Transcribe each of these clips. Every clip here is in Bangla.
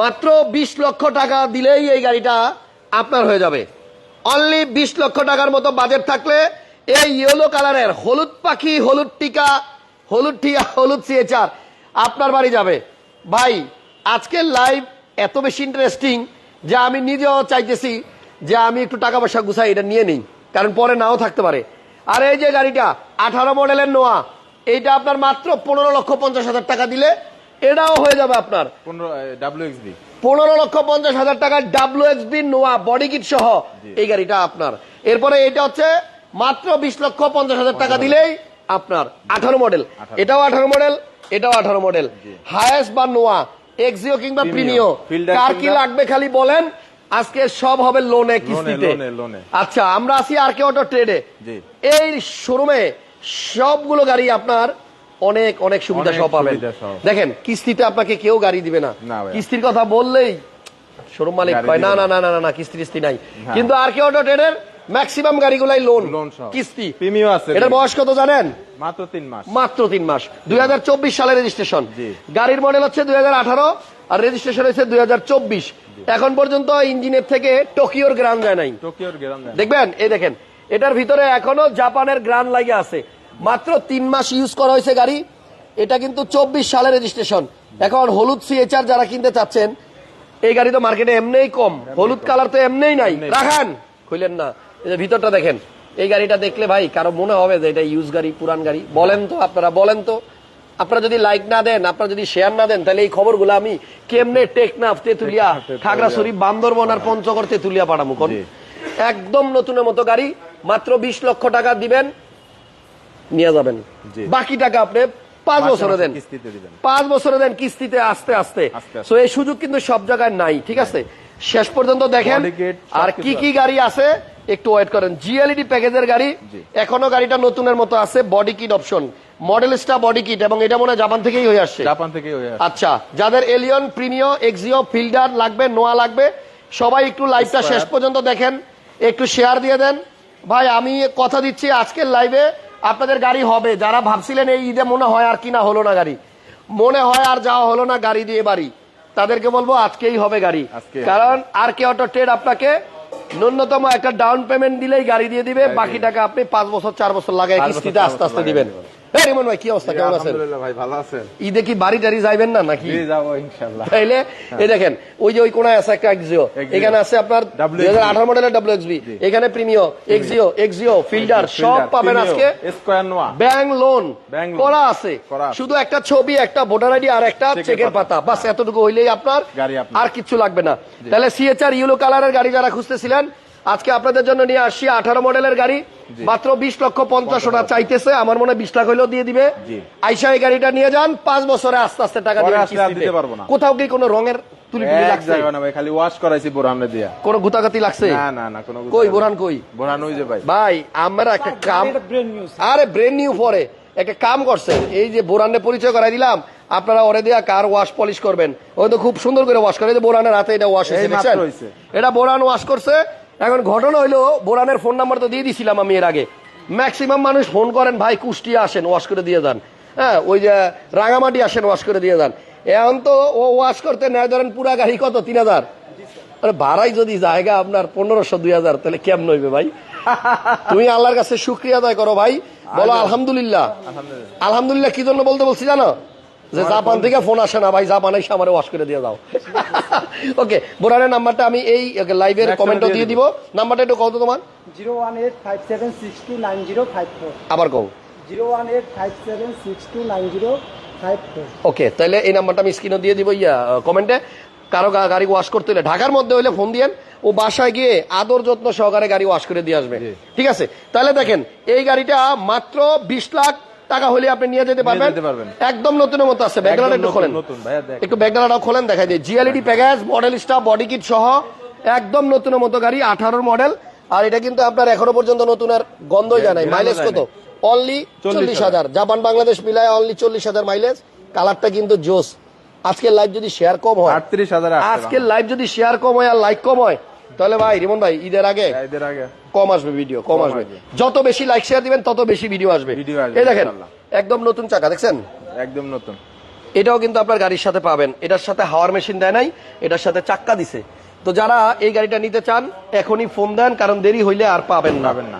মাত্র বিশ লক্ষ টাকা দিলেই এই গাড়িটা আপনার হয়ে যাবে। অনলি বিশ লক্ষ টাকার মতো বাজেট থাকলে এই ইয়েলো কালারের হলুদ পাখি, হলুদ টিকা, হলুদ টিয়া, হলুদ সিএচআর আপনার বাড়ি যাবে। ভাই আজকের লাইভ এত বেশি ইন্টারেস্টিং যে আমি নিজেও চাইতেছি যে আমি একটু টাকা পয়সা গুছাই, এটা নিয়ে নিই। কারণ পরে নাও থাকতে পারে। আর এই যে গাড়িটা, আঠারো মডেলের নোয়া এইটা আপনার মাত্র পনেরো লক্ষ পঞ্চাশ হাজার টাকা দিলে এটাও হয়ে যাবে আপনার। পনেরো লক্ষ পঞ্চাশ হাজার টাকার W X B Noah body kit সহ এই গাড়িটা আপনার। এরপরে এটা হচ্ছে মাত্র বিশ লক্ষ পঞ্চাশ হাজার টাকা দিলেই আপনার আঠারো মডেল এটাও আঠারো মডেল এটাও আঠারো মডেল হায়েস্ট বা নোয়া এক্সিও কিংবা প্রিমিও কার কি লাগবে খালি বলেন আজকে সব হবে লোনে কিস্তিতে। আচ্ছা আমরা আছি আর কে অটো ট্রেডে এই শোরুমে সবগুলো গাড়ি আপনার অনেক অনেক সুবিধা সহ পাবেন। দেখেন কিস্তিতে আপনাকে কেউ গাড়ি দিবে না। কিস্তির কথা বললেই শোরুম মালিক কয় না না। না। না না কিস্তি কিস্তি নাই। হ্যাঁ। কিন্তু আর কে অটো ট্রেডের ম্যাক্সিমাম গাড়িগুলাই লোন কিস্তি। প্রিমিও আছে এটার বয়স কত জানেন? মাত্র তিন মাস। মাত্র তিন মাস। দুই হাজার চব্বিশ সালের রেজিস্ট্রেশন। গাড়ির মডেল হচ্ছে দুই হাজার আঠারো আর রেজিস্ট্রেশন হচ্ছে দুই হাজার চব্বিশ। এখন পর্যন্ত ইঞ্জিনের থেকে টোকিওর গ্রাম যায় নাই। টোকিওর গ্রাম দেখবেন? এই দেখেন এটার ভিতরে এখনও জাপানের গ্রান লাগে আছে। মাত্র তিন মাস ইউজ করা হয়েছে গাড়ি। এটা কিন্তু চব্বিশ সালের রেজিস্ট্রেশন এখন হলুদ সিএচআর যারা কিনতে চাচ্ছেন এই গাড়ি তো মার্কেটে এমনিই কম। হলুদ কালার তো এমনিই নাই। রাখান! খুলেন না। ভিতরটা দেখেন। এই গাড়িটা দেখলে ভাই কারও মনে হবে যে এটা ইউজ গাড়ি পুরান গাড়ি। বলেন তো আপনারা বলেন তো। আপনারা যদি লাইক না দেন আপনারা যদি শেয়ার না দেন তাহলে এই খবরগুলো আমি কেমনে টেকনাফ তেতুলিয়া। খাগড়াছড়ি বান্দরবন আর পঞ্চগড় তেতুলিয়া পাঠামু একদম নতুনের মতো গাড়ি। মাত্র বিশ লক্ষ টাকা দিবেন। নিয়ে যাবেন। বাকি টাকা আপনি পাঁচ বছরে দেন। পাঁচ বছরে দেন কিস্তিতে আস্তে আস্তে। সো এই সুযোগ কিন্তু সব জায়গায় নাই ঠিক আছে? শেষ পর্যন্ত দেখেন আর কি কি গাড়ি আছে একটু ওয়েট করেন। জিএলইডি প্যাকেজের গাড়ি এখনও গাড়িটা নতুনের মতো আছে বডি কিট অপশন মডেল স্টা বডি কিট এবং এটা মনে হয় জাপান থেকেই হয়ে আসছে। জাপান থেকে হয়ে। আচ্ছা যাদের এলিয়ন প্রিমিও এক্সিও ফিল্ডার লাগবে নোয়া লাগবে সবাই একটু লাইভটা শেষ পর্যন্ত দেখেন একটু শেয়ার দিয়ে দেন। ভাই আমি কথা দিচ্ছি আজকের লাইভে আপনাদের গাড়ি হবে। যারা ভাবছিলেন এই ঈদে মনে হয় আর কিনা হলো না গাড়ি মনে হয় আর যাওয়া হলো না গাড়ি দিয়ে বাড়ি তাদেরকে বলব আজকেই হবে গাড়ি। কারণ আর কে অটো ট্রেড আপনাকে ন্যূনতম একটা ডাউন পেমেন্ট দিলেই গাড়ি দিয়ে দিবে বাকি টাকা আপনি পাঁচ বছর চার বছর লাগায় কিস্তিতে আস্তে আস্তে দিবেন। রিমন ভাই কি অবস্থা? কেমন আছেন? ভাই ভালো আছেন। ঈদে কি বাড়ি টাড়ি যাইবেন না নাকি? যাব ইনশাল্লাহ তাইলে এই দেখেন ওই যে ওই কোনায় আছে একটা এক্সিও এখানে আছে আপনার WXB দুই হাজার আঠারো মডেলের ডাব্লিউ এখানে প্রিমিও এক্সিও এক্সিও ফিল্ডার সব পাবেন আজকে। স্কোয়ার নোয়া ব্যাংক লোন করা আছে। শুধু একটা ছবি একটা ভোটার আইডি আর একটা চেকের পাতা। বাস এতটুকু হইলেই আপনার আপনার। আর কিছু লাগবে না। তাহলে সিএচআর ইউলো কালারের গাড়ি যারা খুঁজতেছিলেন আজকে আপনাদের জন্য নিয়ে আসছি আঠারো মডেলের গাড়ি মাত্র বিশ লক্ষ পঞ্চাশ ওটা চাইতেছে। আমার মনে বিশ লাখ হইলেও দিয়ে দিবে। আইসা এই গাড়িটা নিয়ে যান পাঁচ বছরে আস্তে আস্তে টাকা। দিতে পারব না। কোথাও কি কোনো রঙের তুলি তুলি লাগছে? না ভাই খালি ওয়াশ করাইছি বোরহানে দিয়া। কোনো গুতাগাতি লাগছে? না না না কোনো কই বোরহান কই? বোরহান ওই যে ভাই। ভাই আমরা একটা কাম আরে ব্রেন নিউ পরে। একটা কাম করছেন এই যে বোরানের পরিচয় করাই দিলাম। আপনারা ওরে দিয়া কার ওয়াশ পলিশ করবেন? ওই তো খুব সুন্দর করে ওয়াশ করে বোরানের হাতে এটা ওয়াশ হয়েছে। এটা বোরান ওয়াশ করছে এখন ঘটনা হইল বোরানের ফোন নাম্বার তো দিয়ে দিছিলাম আমি এর আগে। ম্যাক্সিমাম মানুষ ফোন করেন ভাই কুষ্টিয়া আসেন ওয়াশ করে দিয়ে যান। হ্যাঁ ওই যে রাঙামাটি আসেন ওয়াশ করে দিয়ে যান। এখন তো ও ওয়াশ করতে নেয় ধরেন পুরা গাড়ি কত? তিন হাজার। আরে ভাড়াই যদি জায়গা আপনার পনেরোশো দুই হাজার তাহলে কেমন হইবে ভাই? তুমি আল্লাহর কাছে শুক্রিয়া আদায় করো ভাই। বলো আলহামদুলিল্লাহ আলহামদুলিল্লাহ। আলহামদুলিল্লাহ কি জন্য বলতে বলছি জানো? যে জাপান থেকে ফোন আসে না ভাই জাপান এসে আমার ওয়াশ করে দিয়ে দাও ওকে বোরানের নাম্বারটা আমি এই লাইভের কমেন্টও দিয়ে দিব। নাম্বারটা একটু কত তোমার। Zero one eight five seven six two nine zero five four. আবার কও। Zero one eight five seven six two nine zero five four. Okay তাহলে এই নাম্বারটা আমি স্ক্রিনে দিয়ে দিব ইয়া কমেন্টে কারও গা- গাড়ি ওয়াশ করতে হলে ঢাকার মধ্যে হইলে ফোন দিয়েন। ও বাসায় গিয়ে আদর যত্ন সহকারে গাড়ি ওয়াশ করে দিয়ে আসবে। ঠিক আছে? তাহলে দেখেন এই গাড়িটা মাত্র বিশ লাখ টাকা হলে আপনি নিয়ে যেতে পারবেন। একদম নতুনের মতো আছে। ব্যাকগ্রাউন্ড একটু খোলেন। একটু ব্যাকগ্রাউন্ডটাও খোলেন দেখাই দিই। G LED package model staff body kit সহ একদম নতুনের মতো গাড়ি আঠারোর মডেল আর এটা কিন্তু আপনার এখনও পর্যন্ত নতুন আর গন্ধই জানাই। মাইলেজ কত? অনলি চল্লিশ হাজার। জাপান বাংলাদেশ মিলায় অনলি চল্লিশ হাজার মাইলেজ কালারটা কিন্তু জোস। আজকের লাইভ যদি শেয়ার কম হয় আজকের লাইভ যদি শেয়ার কম হয় আর লাইক কম হয় তাহলে ভাই রিমন ভাই ঈদের আগে এদের আগে। কম আসবে ভিডিও কম আসবে। যত বেশি লাইক শেয়ার দিবেন তত বেশি ভিডিও আসবে। ভিডিও এই দেখেন একদম নতুন চাকা দেখছেন? একদম নতুন। এটাও কিন্তু আপনার গাড়ির সাথে পাবেন। এটার সাথে হাওয়ার মেশিন দেয় নাই এটার সাথে চাক্কা দিছে। তো যারা এই গাড়িটা নিতে চান এখনই ফোন দেন কারণ দেরি হইলে আর পাবেন না। পাবেন না।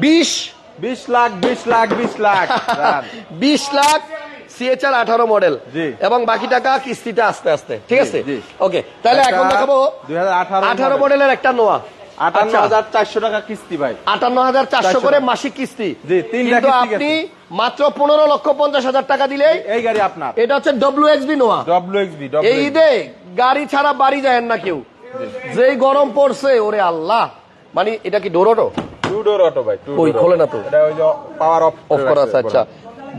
বিশ বিশ লাখ বিশ লাখ বিশ লাখ। বিশ লাখ সিএচআর আঠারো মডেল। এবং বাকি টাকা কিস্তিতে আস্তে আস্তে। ঠিক আছে? ওকে তাহলে এখন দেখাবো আঠারো মডেলের একটা নোয়া। আটান্ন আচ্ছা। হাজার চারশো টাকা কিস্তি ভাই। আটান্ন হাজার চারশো করে মাসিক কিস্তি। কিন্তু আপনি মাত্র পনেরো লক্ষ পঞ্চাশ হাজার টাকা দিলেই এই গাড়ি আপনার। এটা হচ্ছে W X Noah. W X B এই ঈদে গাড়ি ছাড়া বাড়ি যায় না কেউ। যেই গরম পড়ছে ওরে আল্লাহ। মানে এটা কি ডোরোটো টু ডোর অটো ভাই ওই খোলে না তো। এটা ওই যে পাওয়ার অফ অফ করা আছে আচ্ছা।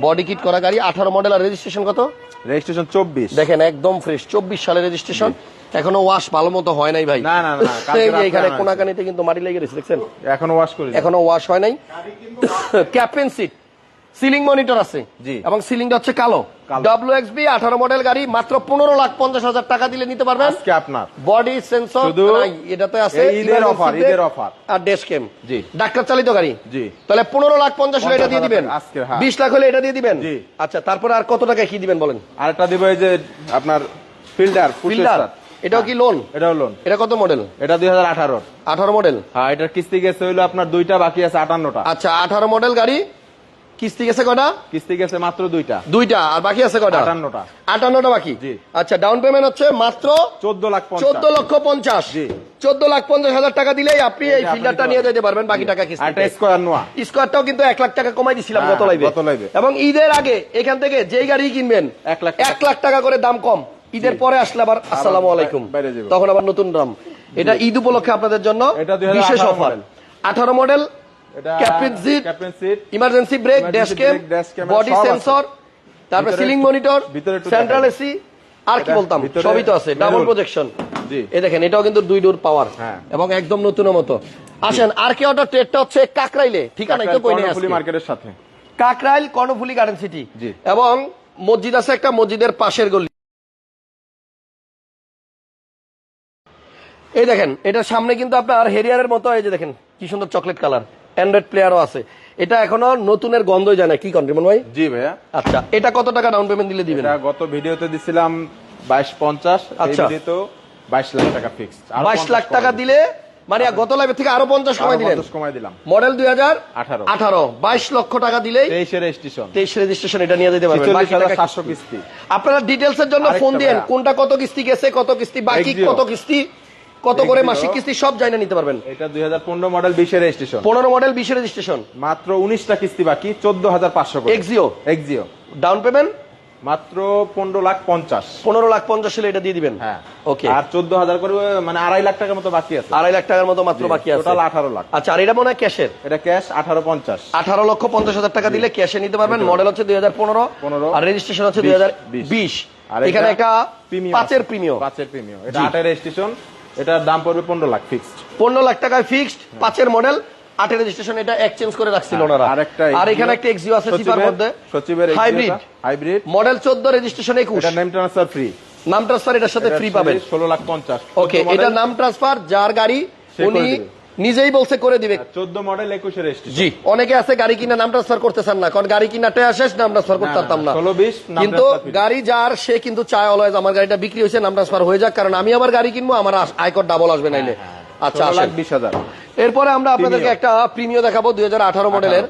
বডি কিট করা গাড়ি আঠারো মডেল আর রেজিস্ট্রেশন কত? রেজিস্ট্রেশন চব্বিশ। দেখেন একদম ফ্রেশ চব্বিশ সালে রেজিস্ট্রেশন এখনও ওয়াশ ভালো মতো হয় নাই ভাই। না, না, না, এখানে কোনাকানিতে কিন্তু মাটি লেগে গেছে দেখছেন? এখনও ওয়াশ করি এখনও ওয়াশ হয় নাই। ক্যাপেন সিট সিলিং মনিটর আছে। জি। এবং সিলিংটা হচ্ছে কালো। ডাব্লিউ এক্স বি আঠারো মডেল গাড়ি মাত্র পনেরো লাখ পঞ্চাশ হাজার টাকা দিলে নিতে পারবেন। আজকে আপনার। বডি সেন্সর এটাতে আছে ঈদের ঈদের offer। আর ড্যাশ ক্যাম জি। ডাক্তার চালিত গাড়ি। জি। তাহলে পনেরো লাখ পঞ্চাশ হলে এটা দিয়ে দিবেন। আজকে, হ্যাঁ। বিশ লাখ হলে এটা দিয়ে দিবেন। জি। আচ্ছা তারপরে আর কত টাকা কি দিবেন বলেন? আরেকটা দিব এই যে আপনার ফিল্ডার ফিল্ডার এটাও কি লোন এটা লোন এটা কত মডেল এটা দুই হাজার আঠারোর। আঠারো মডেল হ্যাঁ এটার কিস্তি গেছে হইল আপনার দুইটা বাকি আছে আটান্নটা। আচ্ছা আঠারো মডেল গাড়ি কিস্তি গেছে কটা? কিস্তি গেছে মাত্র দুইটা। দুইটা আর বাকি আছে কটা? আটান্নটা। আটান্নটা বাকি? আচ্ছা ডাউন পেমেন্ট হচ্ছে মাত্র চোদ্দ লাখ চোদ্দ লক্ষ পঞ্চাশ। চোদ্দ লাখ পঞ্চাশ হাজার টাকা দিলেই আপনি এই ফিল্ডারটা নিয়ে যেতে পারবেন বাকি টাকা কিস্তি স্কোয়ার নোয়া স্কোয়ারটাও কিন্তু এক লাখ টাকা কমাই দিছিলাম হ্যাঁ, গত লাইভে এবং ঈদের আগে এখান থেকে যেই গাড়ি কিনবেন এক লাখ টাকা। এক লাখ টাকা করে দাম কম। ঈদের পরে আসলে আবার আসসালামু আলাইকুম। তখন আবার নতুন দাম এটা ঈদ উপলক্ষে আপনাদের জন্য বিশেষ অফার আঠারো মডেল এটা captain seat captain seat emergency brake dash cam body sensor তারপরে সিলিং মনিটর সেন্ট্রাল এসি আর কি বলতাম? সবই তো আছে ডাবল প্রজেকশন এই দেখেন এটাও কিন্তু দুই ডোর পাওয়ার হ্যাঁ। এবং একদম নতুনের মতো। আসেন আর কে অটো ট্রেডটা হচ্ছে কাকরাইলে তো কই নেই মার্কেটের সাথে। কাকরাইল কর্ণফুলি গার্ডেন সিটি এবং মসজিদ আছে একটা মসজিদের পাশের গলি। এই দেখেন এটার সামনে কিন্তু আপনার হেরিয়ারের মতো এই যে দেখেন কি সুন্দর চকলেট কালার অ্যান্ড্রয়েড প্লেয়ারও আছে। এটা এখনও নতুনের গন্ধই যায় না। কি কন রিমন ভাই? জি ভাইয়া। আচ্ছা এটা কত টাকা ডাউন পেমেন্ট দিলে দিবেন? এটা গত ভিডিওতে দিছিলাম বাইশ পঞ্চাশ আচ্ছা। ভিডিওতে বাইশ লাখ টাকা ফিক্স বাইশ লাখ টাকা দিলে মানে গত লাইভে থেকে আরও পঞ্চাশ কমাই দিলেন। কমাই দিলাম। মডেল দুই হাজার আঠারো। আঠারো। বাইশ লক্ষ টাকা দিলেই তেইশের রেজিস্ট্রেশন তেইশ রেজিস্ট্রেশন এটা নিয়ে যেতে পারবেন। সাতশো কিস্তি। আপনারা ডিটেলস এর জন্য ফোন দিয়েন। কোনটা কত কিস্তি গেছে কত কিস্তি বাকি। কত কিস্তি কত করে মাসিক কিস্তি সব জানা নিতে পারবেন। এটা দুই হাজার পনেরো মডেল বিশের স্টেশন পনেরো মডেল বিশ রেজিস্ট্রেশন মাত্র উনিশটা কিস্তি বাকি চোদ্দ হাজার পাঁচশো এক্সিও এক্সিও ডাউন পেমেন্ট মাত্র পনেরো লাখ পঞ্চাশ। পনেরো লাখ পঞ্চাশ হলে এটা দিয়ে দিবেন? হ্যাঁ। ওকে আর চোদ্দ হাজার করে মানে আড়াই লাখ টাকার মতো বাকি আছে। আড়াই লাখ টাকার মতো মাত্র বাকি আছে। টোটাল আঠারো লাখ। আচ্ছা আর এটা মনে হয় ক্যাশের? এটা ক্যাশ আঠারো পঞ্চাশ। আঠারো লক্ষ পঞ্চাশ হাজার টাকা দিলে ক্যাশে নিতে পারবেন। মডেল হচ্ছে দুই হাজার পনেরো। 15 আর রেজিস্ট্রেশন হচ্ছে দুই হাজার বিশ। আর এখানে একটা পাঁচের প্রিমিয়াম। পাঁচের প্রিমিয়াম। এটা আটের স্টেশন এটার দাম পড়বে পনেরো লাখ ফিক্সড পনেরো লাখ টাকায় ফিক্সড পাঁচের মডেল আটের রেজিস্ট্রেশন এটা এক্সচেঞ্জ করে রাখছিল ওনারা। আর একটা আর এখানে একটা এক্সিও আছে সিপার মধ্যে। সচিবের হাইব্রিড হাইব্রিড মডেল চোদ্দ রেজিস্ট্রেশন একুশ। এটা নেম ট্রান্সফার ফ্রি নাম ট্রান্সফার এটার সাথে ফ্রি পাবেন। ষোলো লাখ পঞ্চাশ। ওকে এটা নাম ট্রান্সফার যার গাড়ি উনি। নিজেই বলছে করে দিবে। চোদ্দ মডেল একুশের জি। অনেকে আছে গাড়ি কিনা নাম ট্রান্সফার করতে চান না কারণ গাড়ি কিনাটা শেষ নাম ট্রান্সফার করতে পারতাম না। 16, 20 নাম কিন্তু গাড়ি যার সে কিন্তু চায় অলওয়েজ আমার গাড়িটা বিক্রি হয়েছে নাম ট্রান্সফার হয়ে যাক কারণ আমি আবার গাড়ি কিনবো আমার আয়কর ডাবল আসবে নাইলে। আচ্ছা ষোলো লাখ আসেন। বিশ হাজার। এরপরে আমরা আপনাদেরকে একটা প্রিমিয় দেখাবো দুই হাজার আঠারো মডেলের।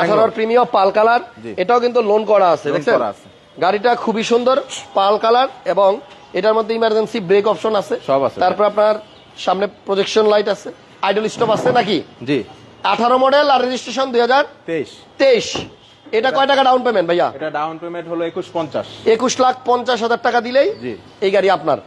আঠারোর প্রিমিয় পাল কালার। এটাও কিন্তু লোন করা আছে দেখছেন? করা আছে। গাড়িটা খুবই সুন্দর পাল কালার এবং এটার মধ্যে ইমার্জেন্সি ব্রেক অপশন আছে। সব আছে। তারপর আপনার সামনে প্রজেকশন লাইট আছে। আইডল স্টপ আছে নাকি? জি। আঠারো মডেল আর রেজিস্ট্রেশন দুই হাজার তেইশ। তেইশ। এটা কয় টাকা ডাউন পেমেন্ট ভাইয়া? এটা ডাউন পেমেন্ট হলো একুশ পঞ্চাশ। একুশ লাখ পঞ্চাশ হাজার টাকা দিলেই এই গাড়ি আপনার।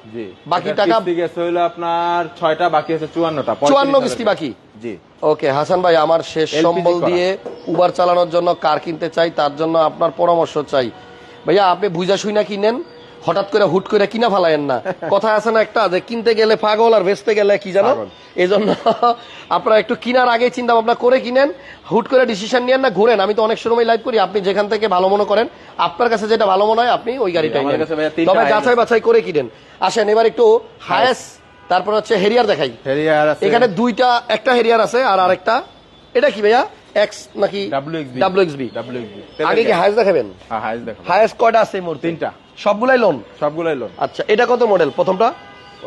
বাকি টাকা হইল আপনার ছয়টা বাকি আছে চুয়ান্নটা চুয়ান্ন 35,000 কিস্তি বাকি? জি। ওকে হাসান ভাই আমার শেষ সম্বল দিয়ে উবার চালানোর জন্য কার কিনতে চাই তার জন্য আপনার পরামর্শ চাই। ভাইয়া আপনি বুঝা শুই না কিনেন হঠাৎ করে হুট করে কিনা ফালায়েন না। কথা আছে না একটা যে কিনতে গেলে পাগল আর বেচতে গেলে কি জানো? এই জন্য আপনারা একটু কিনার আগে চিন্তা ভাবনা করে কিনেন হুট করে ডিসিশন নিয়েন না ঘুরেন। আমি তো অনেক সময় লাইভ করি আপনি যেখান থেকে ভালো মনে করেন আপনার কাছে যেটা ভালো মনে হয় আপনি ওই গাড়িটাই নেন। তবে যাচাই বাছাই করে কিনেন। আসেন এবার একটু হায়েস তারপর হচ্ছে হেরিয়ার দেখাই। হেরিয়ার আছে। এখানে দুইটা একটা হেরিয়ার আছে আর আরেকটা এটা কি ভাইয়া? এক্স নাকি WXB ডাব্লিউ এক্স বি আগে কি হাইস দেখাবেন? হ্যাঁ হাইস দেখো হায়েস্ট কয়টা আছে মুহূর্তে? তিনটা। সবগুলাই লোন সবগুলাই লোন আচ্ছা এটা কত মডেল প্রথমটা?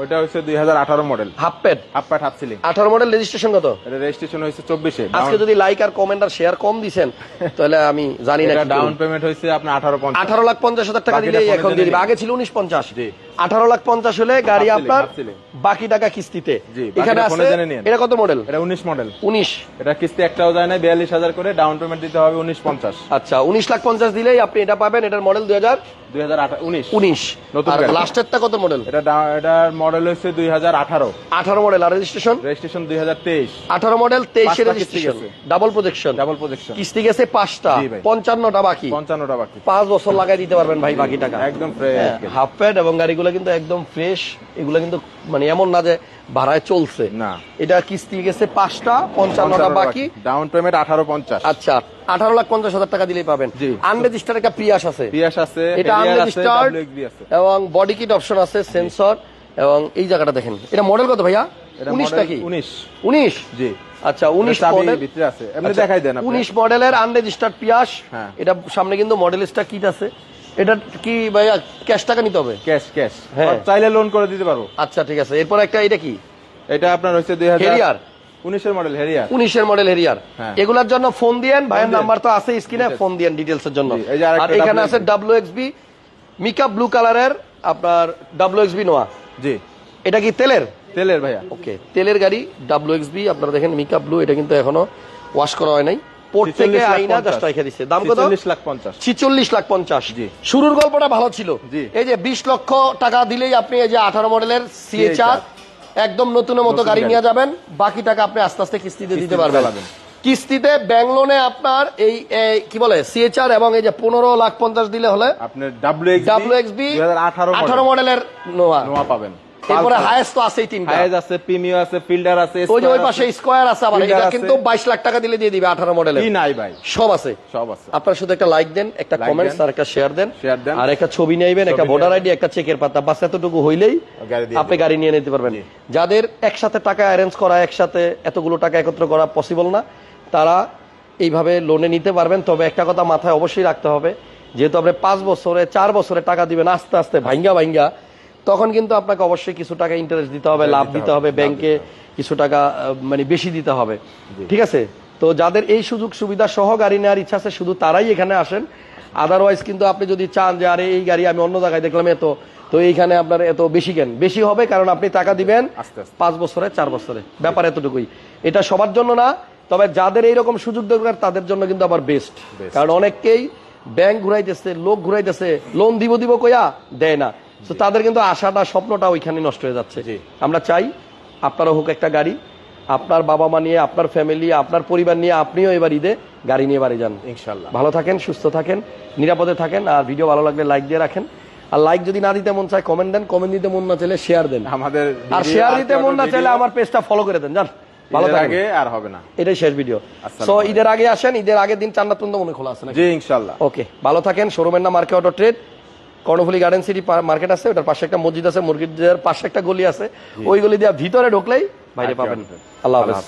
ওইটা হচ্ছে দুই হাজার আঠারো model half pad half pad half ceiling আঠারো মডেল রেজিস্ট্রেশন কত? রেজিস্ট্রেশন হয়েছে চব্বিশে। আজকে যদি লাইক আর কমেন্ট আর শেয়ার কম দিছেন তাহলে আমি জানি না ডাউন পেমেন্ট হয়েছে আপনার আঠারো আঠারো লাখ পঞ্চাশ হাজার টাকা দিলে এখন দিয়ে আগে ছিল উনিশ পঞ্চাশ। আঠারো লাখ পঞ্চাশ হলে গাড়ি আপনার বাকি টাকা কিস্তিতে। এখানে আছে। এটা কত মডেল এটা উনিশ মডেল উনিশ। এটা কিস্তি একটাও যায় না বিয়াল্লিশ হাজার করে ডাউন পেমেন্ট দিতে হবে উনিশ পঞ্চাশ। আচ্ছা উনিশ লাখ পঞ্চাশ দিলেই আপনি এটা পাবেন এটার মডেল দুই হাজার দুই হাজার উনিশ। উনিশ। নতুন আর গাড়ি। লাস্টেরটা কত মডেল এটা এটার মডেল হচ্ছে দুই হাজার আঠারো। আঠারো মডেল আর রেজিস্ট্রেশন রেজিস্ট্রেশন দুই হাজার তেইশ। আঠারো মডেল তেইশে পাঁচটা কিস্তি registration double projection double projection কিস্তি গেছে পাঁচটা। ভাই। পঞ্চান্নটা বাকি। পঞ্চান্নটা বাকি। পাঁচ বছর লাগাই দিতে পারবেন ভাই বাকি টাকা একদম হাফ প্যাড এবং গাড়িগুলো কিন্তু একদম ফ্রেশ এগুলো কিন্তু মানে এমন না যে ভাড়ায় চলছে। না। এটা কিস্তি গেছে পাঁচটা পঞ্চান্নটা বাকি। ডাউন পেমেন্ট আঠারো পঞ্চাশ। আচ্ছা আঠারো লাখ পঞ্চাশ হাজার টাকা দিলেই পাবেন। আনরেজিস্টার একটা প্রিয়াস আছে। পিয়াস আছে এটা আছে এবং বডি কিট অপশন আছে সেন্সর এবং এই জায়গাটা দেখেন। এটা মডেল কত ভাইয়া? উনিশ নাকি? উনিশ। উনিশ? জি। আচ্ছা উনিশ মডেল আছে। এমনি দেখাই দেন উনিশ মডেলের আনরেজিস্টার্ড পিয়াস। এটা সামনে কিন্তু মডেলিস্টা কিট আছে। এটা কি ভাইয়া ক্যাশ টাকা নিতে হবে? ক্যাশ ক্যাশ হ্যাঁ। চাইলে লোন করে দিতে পারব। আচ্ছা ঠিক আছে। এরপর একটা এটা কি? এটা আপনার হচ্ছে দুই হাজার উনিশের মডেল হেরিয়ার উনিশের মডেল হেরিয়ার। এগুলার জন্য ফোন দিয়েন ভাইয়ের নাম্বার তো আছে স্ক্রিনে ফোন দিয়েন ডিটেলস এর জন্য। আর এখানে আছে ডাব্লিউ এক্সবি মিকা ব্লু কালারের আপনার ডাব্লিউ এক্সবি নোয়া। জি। এটা কি তেলের? তেলের ভাইয়া। ওকে তেলের গাড়ি ডাব্লিউ এক্সবি আপনারা দেখেন মিকা ব্লু এটা কিন্তু এখনও ওয়াশ করা হয় নাই। পোর্ট থেকে 46 লাখ আইনা জাস্ট রেখে দিচ্ছে দাম কত? লাখ পঞ্চাশ। ছিচল্লিশ লাখ পঞ্চাশ। শুরুর গল্পটা ভালো ছিল। এই যে বিশ লক্ষ টাকা দিলেই আপনি এই যে আঠারো মডেলের সিএচআর একদম নতুনের মতো গাড়ি। নিয়ে যাবেন। বাকি টাকা আপনি আস্তে আস্তে কিস্তিতে দিতে পারবেন। কিস্তিতে ব্যাংক লোনে আপনার এই কি বলে সিএচআর এবং এই যে পনেরো লাখ পঞ্চাশ দিলে হলে আপনার ডাব্লিউ ডাব্লিউ হাজার আঠারো আঠারো মডেলের নোয়া। নোয়া পাবেন। এরপরে হায়েস্ট তো তিনটা। হায়েজ আছে আছে ফিল্ডার আছে ওই যে ওই পাশে আছে। স্কোয়ার আছে আবার এটা কিন্তু বাইশ লাখ টাকা দিলে দিয়ে দিবে আঠারো মডেলের কি নাই ভাই। সব আছে। সব আছে। আপনারা শুধু একটা লাইক দেন একটা কমেন্টস আর একটা শেয়ার দেন। আর একটা ছবি একটা ভোটার আইডি একটা চেকের পাতা। বাস এতটুকু হইলেই আপনি গাড়ি নিয়ে নিতে পারবেন। যাদের একসাথে টাকা অ্যারেঞ্জ করা একসাথে এতগুলো টাকা একত্র করা পসিবল না তারা এইভাবে লোনে নিতে পারবেন। তবে একটা কথা মাথায় অবশ্যই রাখতে হবে যেহেতু আপনি পাঁচ বছরে চার বছরে টাকা দিবেন আস্তে আস্তে ভাঙ্গা ভাঙ্গা তখন কিন্তু আপনাকে অবশ্যই কিছু টাকা ইন্টারেস্ট দিতে হবে লাভ দিতে হবে ব্যাংকে কিছু টাকা মানে বেশি দিতে হবে। ঠিক আছে? তো যাদের এই সুযোগ সুবিধা সহ গাড়ি নেওয়ার ইচ্ছা আছে শুধু তারাই এখানে আসেন। আদারওয়াইজ কিন্তু আপনি যদি চান যে আরে এই গাড়ি আমি অন্য জায়গায় দেখলাম এত তো এইখানে আপনার এত বেশি কেন? বেশি হবে কারণ আপনি টাকা দিবেন আস্তে আস্তে। পাঁচ বছরে চার বছরে। ব্যাপার এতটুকুই। এটা সবার জন্য না তবে যাদের এইরকম সুযোগ দরকার তাদের জন্য কিন্তু আবার বেস্ট কারণ অনেককেই ব্যাংক ঘুরাইতেছে লোক ঘুরাইতেছে লোন দিব দিব কইয়া দেয় না। তো তাদের কিন্তু আশাটা স্বপ্নটা ওইখানে নষ্ট হয়ে যাচ্ছে। আমরা চাই আপনারও হোক একটা গাড়ি আপনার বাবা মা নিয়ে আপনার ফ্যামিলি আপনার পরিবার নিয়ে আপনিও এবার ঈদে গাড়ি নিয়ে বাড়ি যান। ইনশাল্লাহ ভালো থাকেন সুস্থ থাকেন নিরাপদে থাকেন আর ভিডিও ভালো লাগলে লাইক দিয়ে রাখেন। আর লাইক যদি না দিতে মন চায় কমেন্ট দেন কমেন্ট দিতে মন না চাইলে শেয়ার দেন। আমাদের আর শেয়ার দিতে মন না চাইলে আমার পেজটা ফলো করে দেন জান ভালো আগে আর হবে না। এটাই শেষ ভিডিও সো ঈদের আগে আসেন ঈদের আগের দিন চান্নাত পর্যন্ত মনে খোলা আছে জি ইনশাল্লাহ ওকে ভালো থাকেন শোরুমের নাম market auto trade Karnaphuli garden city market আছে ওটার পাশে একটা মসজিদ আছে মসজিদের পাশে একটা গলি আছে। ওই গলি দিয়ে ভিতরে ঢুকলেই বাইরে পাবেন। আল্লাহ হাফেজ।